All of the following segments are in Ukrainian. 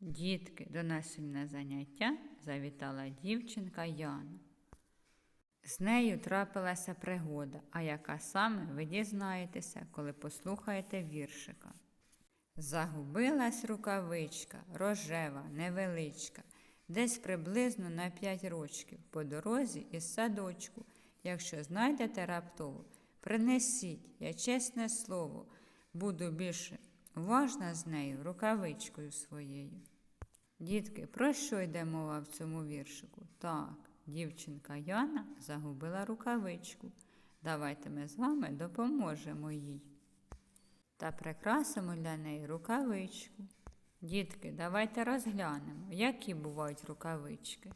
Дітки, до нас на заняття завітала дівчинка Яна. З нею трапилася пригода, а яка саме ви дізнаєтеся, коли послухаєте віршика. Загубилась рукавичка, рожева, невеличка, десь приблизно на п'ять рочків по дорозі із садочку. Якщо знайдете раптово, принесіть, я чесне слово, буду більше уважна з нею, рукавичкою своєю. Дітки, про що йде мова в цьому віршику? Так, дівчинка Яна загубила рукавичку. Давайте ми з вами допоможемо їй. Та прикрасимо для неї рукавичку. Дітки, давайте розглянемо, які бувають рукавички.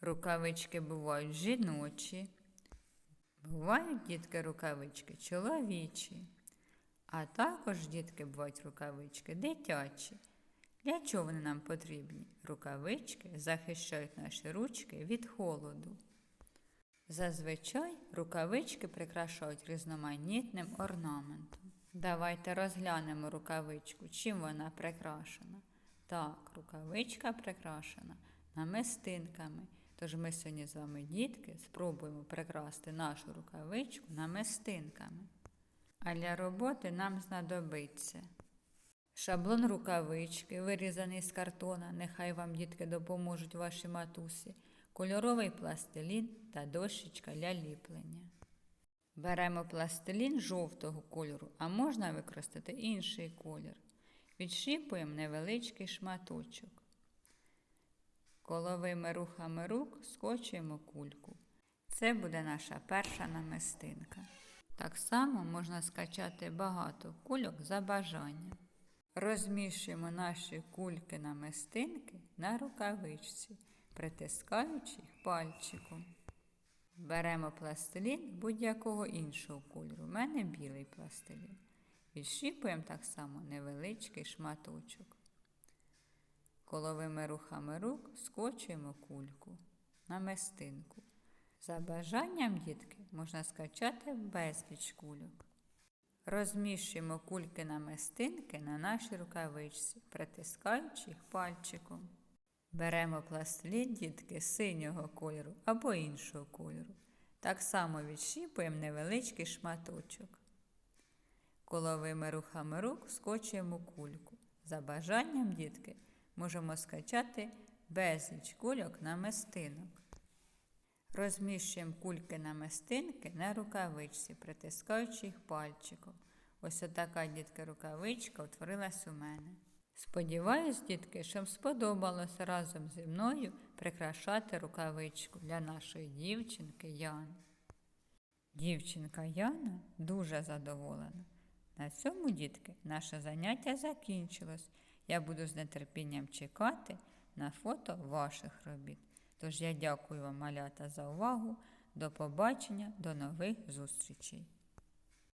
Рукавички бувають жіночі, бувають дітки рукавички чоловічі, а також дітки бувають рукавички дитячі. Для чого вони нам потрібні? Рукавички захищають наші ручки від холоду. Зазвичай рукавички прикрашають різноманітним орнаментом. Давайте розглянемо рукавичку, чим вона прикрашена. Так, рукавичка прикрашена намистинками. Тож ми сьогодні з вами, дітки, спробуємо прикрасти нашу рукавичку намистинками. А для роботи нам знадобиться Шаблон рукавички, вирізаний з картона, нехай вам дітки допоможуть ваші матусі, кольоровий пластилін та дощечка для ліплення. Беремо пластилін жовтого кольору, а можна використати інший колір. Відшипуємо невеличкий шматочок. Коловими рухами рук скочуємо кульку. Це буде наша перша намистинка. Так само можна скачати багато кульок за бажанням. Розміщуємо наші кульки на мистинки на рукавичці, притискаючи їх пальчиком. Беремо пластилін будь-якого іншого кольору. У мене білий пластилін. Відшипуємо так само невеличкий шматочок. Коловими рухами рук скочуємо кульку на мистинку. За бажанням, дітки, можна скачати безліч кульок. Розміщуємо кульки на мистинки на нашій рукавичці, притискаючи їх пальчиком. Беремо пластилін, дітки синього кольору або іншого кольору. Так само відщіпуємо невеличкий шматочок. Коловими рухами рук скочуємо кульку. За бажанням, дітки, можемо скачати безліч кульок на мистинок. Розміщуємо кульки на мистинки на рукавичці, притискаючи їх пальчиком. Ось отака дітка рукавичка утворилась у мене. Сподіваюсь, дітки, що вам сподобалося разом зі мною прикрашати рукавичку для нашої дівчинки Яни. Дівчинка Яна дуже задоволена. На цьому, дітки, наше заняття закінчилось. Я буду з нетерпінням чекати на фото ваших робіт. Тож я дякую вам, малята, за увагу. До побачення, до нових зустрічей!